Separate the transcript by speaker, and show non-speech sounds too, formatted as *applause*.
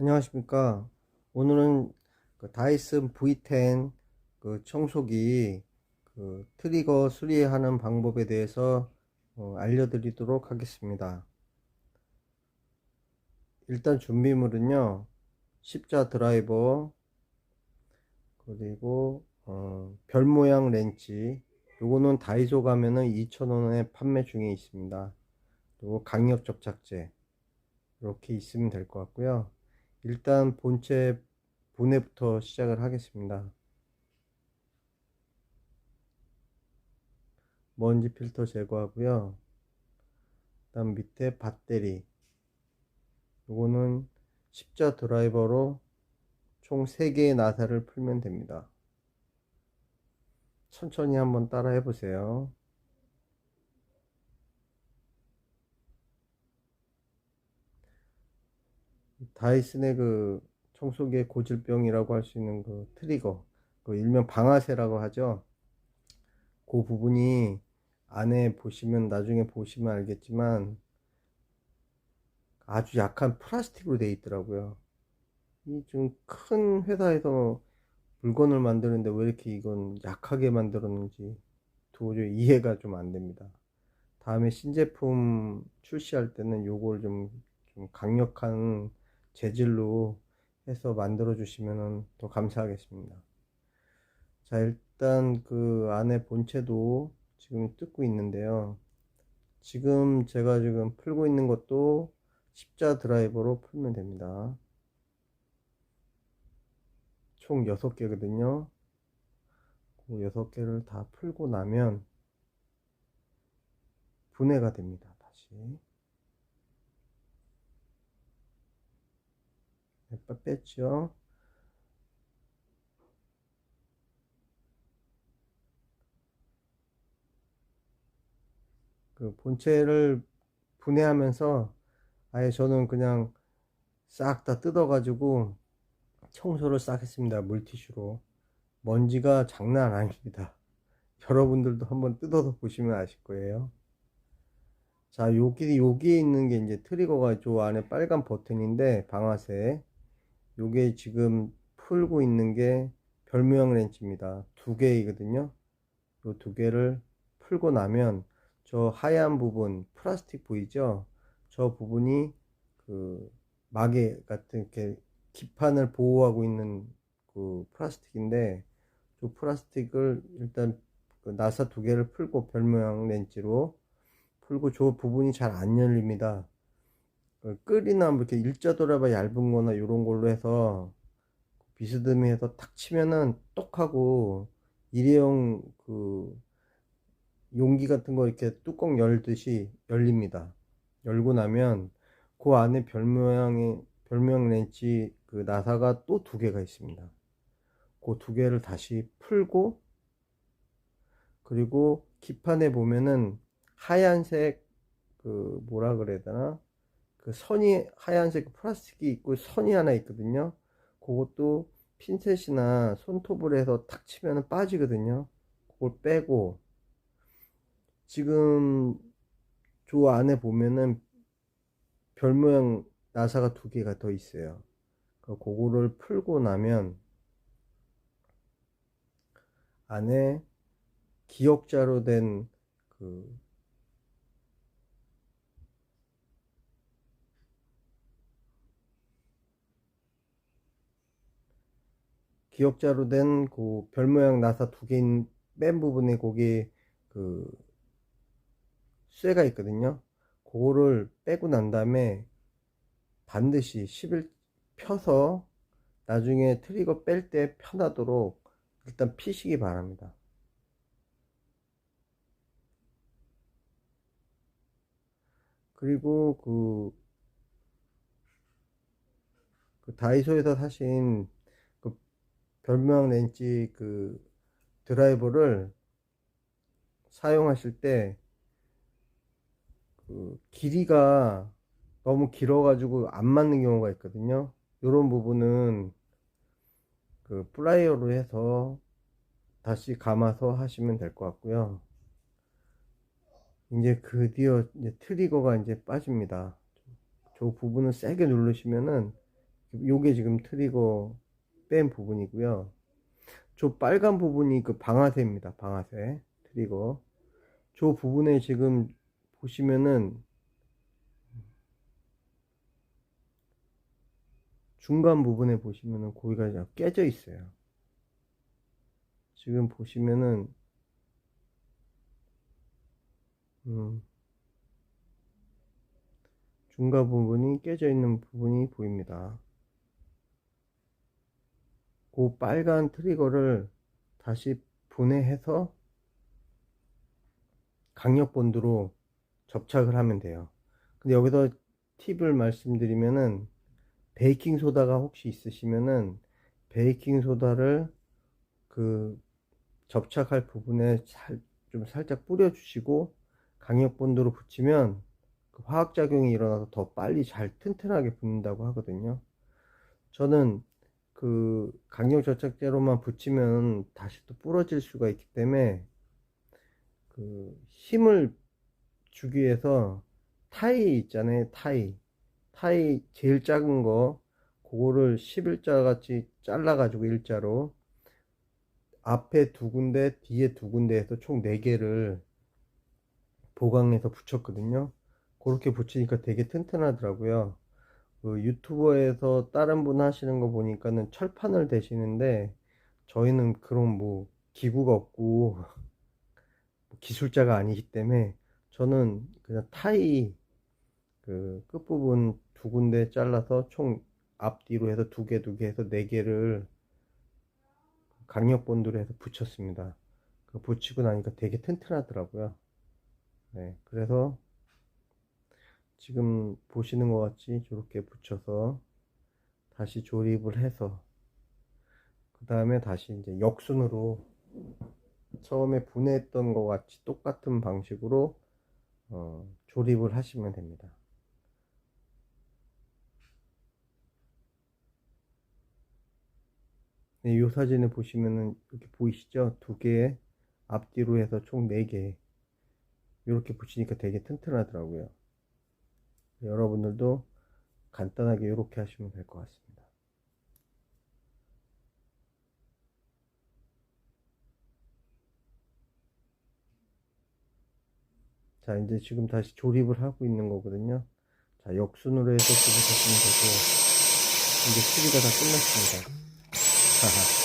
Speaker 1: 안녕하십니까. 오늘은 그 다이슨 V10 그 청소기 그 트리거 수리하는 방법에 대해서 어, 알려드리도록 하겠습니다. 일단 준비물은요. 십자 드라이버 그리고 어, 별 모양 렌치 요거는 다이소 가면은 2,000원에 판매 중에 있습니다. 그리고 강력 접착제 이렇게 있으면 될 것 같고요. 일단 본체 분해부터 시작을 하겠습니다. 먼지 필터 제거하고요. 그다음 밑에 배터리. 요거는 십자 드라이버로 총 3개의 나사를 풀면 됩니다. 천천히 한번 따라 해보세요. 다이슨의 그 청소기의 고질병이라고 할 수 있는 그 트리거, 그 일명 방아쇠라고 하죠. 그 부분이 안에 보시면 나중에 보시면 알겠지만 아주 약한 플라스틱으로 되어 있더라고요. 이 좀 큰 회사에서 물건을 만드는데 왜 이렇게 이건 약하게 만들었는지 도저히 이해가 좀 안 됩니다. 다음에 신제품 출시할 때는 요걸 좀, 좀 강력한 재질로 해서 만들어 주시면 더 감사하겠습니다. 자, 일단 그 안에 본체도 지금 뜯고 있는데요. 지금 제가 지금 풀고 있는 것도 십자 드라이버로 풀면 됩니다. 총 6개거든요. 그 6개를 다 풀고 나면 분해가 됩니다. 다시. 몇번 뺐죠. 그 본체를 분해하면서 아예 저는 그냥 싹 다 뜯어가지고 청소를 싹 했습니다. 물티슈로. 먼지가 장난 아닙니다. *laughs* 여러분들도 한번 뜯어서 보시면 아실 거예요. 자, 여기, 여기에 있는 게 이제 트리거가 저 안에 빨간 버튼인데, 방아쇠. 요게 지금 풀고 있는 게 별모양 렌치입니다. 두 개이거든요. 요 두 개를 풀고 나면 저 하얀 부분, 플라스틱 보이죠? 저 부분이 그 마개 같은 이렇게 기판을 보호하고 있는 그 플라스틱인데, 저 플라스틱을 일단 그 나사 두 개를 풀고 별모양 렌치로 풀고 저 부분이 잘 안 열립니다. 끌이나 뭐 이렇게 일자 돌아봐 얇은 거나 이런 걸로 해서 비스듬히 해서 탁 치면은 똑하고 일회용 그 용기 같은 거 이렇게 뚜껑 열듯이 열립니다. 열고 나면 그 안에 별 모양의 별 모양 렌치 그 나사가 또 두 개가 있습니다. 그 두 개를 다시 풀고 그리고 기판에 보면은 하얀색 그 뭐라 그래야 되나 그 선이 하얀색 플라스틱이 있고 선이 하나 있거든요. 그것도 핀셋이나 손톱을 해서 탁 치면 빠지거든요. 그걸 빼고 지금 저 안에 보면은 별 모양 나사가 두 개가 더 있어요. 그거를 풀고 나면 안에 기역자로 된 그 기역자로 된 그 별 모양 나사 두 개인 맨 부분에 거기 그 쇠가 있거든요. 그거를 빼고 난 다음에 반드시 10일 펴서 나중에 트리거 뺄 때 편하도록 일단 피시기 바랍니다. 그리고 그, 그 다이소에서 사신 별명 렌치 그 드라이버를 사용하실 때 그 길이가 너무 길어 가지고 안 맞는 경우가 있거든요. 이런 부분은 그 플라이어로 해서 다시 감아서 하시면 될 것 같고요. 이제 드디어 이제 트리거가 이제 빠집니다. 저 부분을 세게 누르시면은 요게 지금 트리거 뺀 부분이고요. 저 빨간 부분이 그 방아쇠입니다. 방아쇠 트리거. 저 부분에 지금 보시면은 중간 부분에 보시면은 고기가 깨져 있어요. 지금 보시면은 음, 중간 부분이 깨져 있는 부분이 보입니다. 그 빨간 트리거를 다시 분해해서 강력 본드로 접착을 하면 돼요. 근데 여기서 팁을 말씀드리면은 베이킹 소다가 혹시 있으시면은 베이킹 소다를 그 접착할 부분에 살, 좀 살짝 뿌려 주시고 강력 본드로 붙이면 그 화학 작용이 일어나서 더 빨리 잘 튼튼하게 붙는다고 하거든요. 저는 그 강력 접착제로만 붙이면 다시 또 부러질 수가 있기 때문에 그 힘을 주기 위해서 타이 있잖아요 타이. 타이 제일 작은 거 그거를 11자 같이 잘라 가지고 일자로 앞에 두 군데 뒤에 두 군데에서 총 4개를 보강해서 붙였거든요. 그렇게 붙이니까 되게 튼튼하더라고요 그 유튜버에서 다른 분 하시는 거 보니까는 철판을 대시는데 저희는 그런 뭐 기구가 없고 *laughs* 기술자가 아니기 때문에 저는 그냥 타이 그 끝부분 두 군데 잘라서 총 앞뒤로 해서 두 개 두 개 해서 네 개를 강력 본드로 해서 붙였습니다. 그 붙이고 나니까 되게 튼튼하더라고요. 네, 그래서 지금 보시는 것 같이 저렇게 붙여서 다시 조립을 해서 그 다음에 다시 이제 역순으로 처음에 분해했던 것 같이 똑같은 방식으로 어, 조립을 하시면 됩니다. 네, 이 사진을 보시면은 이렇게 보이시죠? 두 개의 앞뒤로 해서 총 네 개. 이렇게 붙이니까 되게 튼튼하더라고요. 여러분들도 간단하게 이렇게 하시면 될 것 같습니다. 자, 이제 지금 다시 조립을 하고 있는 거거든요. 자, 역순으로 해서 조립하시면 되고, 이제 수리가 다 끝났습니다. *laughs*